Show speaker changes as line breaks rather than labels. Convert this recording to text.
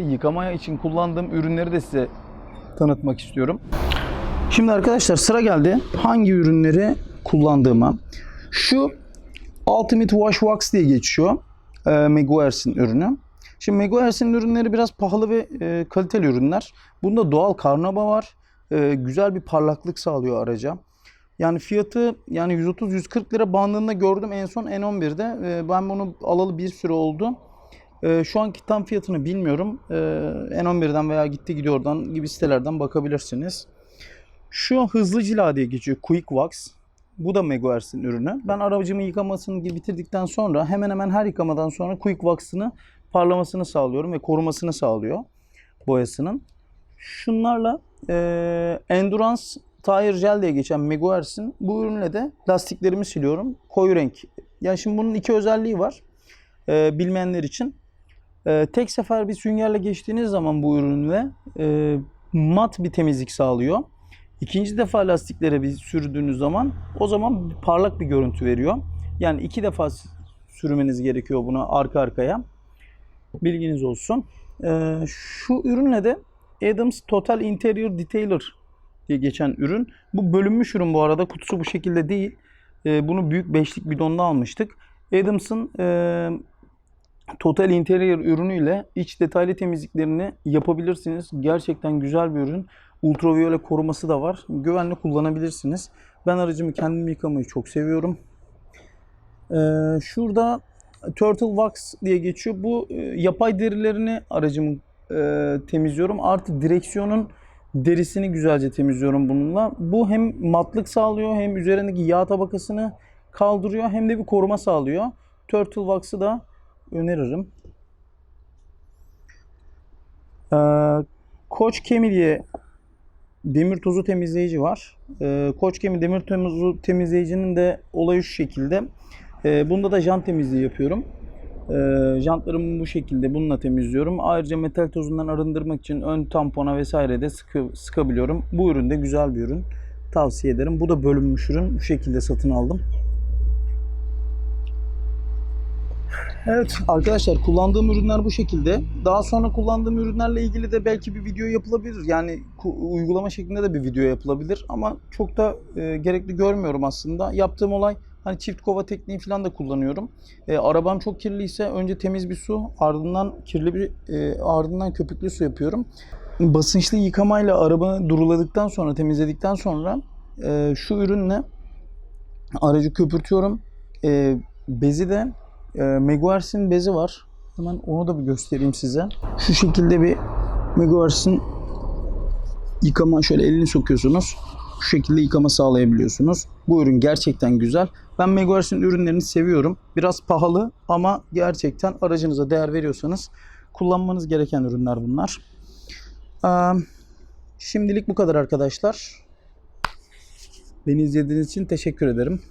Yıkamaya için kullandığım ürünleri de size tanıtmak istiyorum. Şimdi arkadaşlar sıra geldi hangi ürünleri kullandığıma. Şu Ultimate Wash Wax diye geçiyor. E, Meguiar's'in ürünü. Şimdi Meguiar's'in ürünleri biraz pahalı ve e, kaliteli ürünler. Bunda doğal karnaba var. E, güzel bir parlaklık sağlıyor araca. Yani fiyatı yani 130-140 lira bandında gördüm en son N11'de. E, ben bunu alalı bir süre oldu. E, şu anki tam fiyatını bilmiyorum. E, N11'den veya gitti gidiyordan gibi sitelerden bakabilirsiniz. Şu hızlı cila diye geçiyor. Quick Wax. Bu da Meguiar's'in ürünü. Ben aracımı yıkamasını bitirdikten sonra hemen hemen her yıkamadan sonra Quick Wax'ını parlamasını sağlıyorum ve korumasını sağlıyor boyasının. Şunlarla e, Endurance Tire Gel diye geçen Meguiar's'in bu ürünle de lastiklerimi siliyorum. Koyu renk. Yani şimdi bunun iki özelliği var. E, bilmeyenler için. E, tek sefer bir süngerle geçtiğiniz zaman bu ürünle e, mat bir temizlik sağlıyor. İkinci defa lastiklere bir sürdüğünüz zaman o zaman parlak bir görüntü veriyor. Yani iki defa sürmeniz gerekiyor buna arka arkaya. Bilginiz olsun. Ee, şu ürünle de Adams Total Interior Detailer diye geçen ürün. Bu bölünmüş ürün bu arada. Kutusu bu şekilde değil. Ee, bunu büyük beşlik bidonda almıştık. Adams'ın e, Total Interior ürünüyle iç detaylı temizliklerini yapabilirsiniz. Gerçekten güzel bir ürün. Ultraviyole koruması da var. Güvenli kullanabilirsiniz. Ben aracımı kendim yıkamayı çok seviyorum. Ee, şurada Turtle Wax diye geçiyor. Bu e, yapay derilerini aracımın e, temizliyorum. Artı direksiyonun derisini güzelce temizliyorum bununla. Bu hem matlık sağlıyor hem üzerindeki yağ tabakasını kaldırıyor hem de bir koruma sağlıyor. Turtle Wax'ı da öneririm. Ee, Koç Kemi diye demir tozu temizleyici var. Ee, Koç Kemi demir tozu temizleyicinin de olayı şu şekilde. Ee, bunda da jant temizliği yapıyorum. Ee, jantlarımı bu şekilde bununla temizliyorum. Ayrıca metal tozundan arındırmak için ön tampona vesaire de sıkı, sıkabiliyorum. Bu ürün de güzel bir ürün. Tavsiye ederim. Bu da bölünmüş ürün. Bu şekilde satın aldım. Evet arkadaşlar kullandığım ürünler bu şekilde. Daha sonra kullandığım ürünlerle ilgili de belki bir video yapılabilir. Yani uygulama şeklinde de bir video yapılabilir. Ama çok da e, gerekli görmüyorum aslında. Yaptığım olay hani çift kova tekniği falan da kullanıyorum. E, arabam çok kirliyse önce temiz bir su ardından kirli bir e, ardından köpüklü su yapıyorum. Basınçlı yıkamayla arabanı duruladıktan sonra temizledikten sonra e, şu ürünle aracı köpürtüyorum. E, bezi de e, Meguiar's'in bezi var. Hemen onu da bir göstereyim size. Şu şekilde bir Meguiar's'in yıkama şöyle elini sokuyorsunuz. Şu şekilde yıkama sağlayabiliyorsunuz. Bu ürün gerçekten güzel. Ben Meguiar's'in ürünlerini seviyorum. Biraz pahalı ama gerçekten aracınıza değer veriyorsanız kullanmanız gereken ürünler bunlar. Ee, Şimdilik bu kadar arkadaşlar. Beni izlediğiniz için teşekkür ederim.